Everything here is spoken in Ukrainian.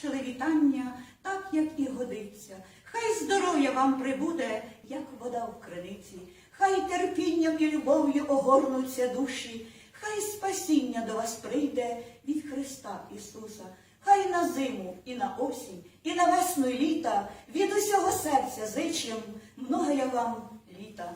шли вітання, так, як і годиться. Хай здоров'я вам прибуде, як вода в криниці, хай терпінням і любов'ю огорнуться душі, хай спасіння до вас прийде від Христа Ісуса. Хай на зиму і на осінь, і на весну і літа від усього серця зичим, много я вам літа.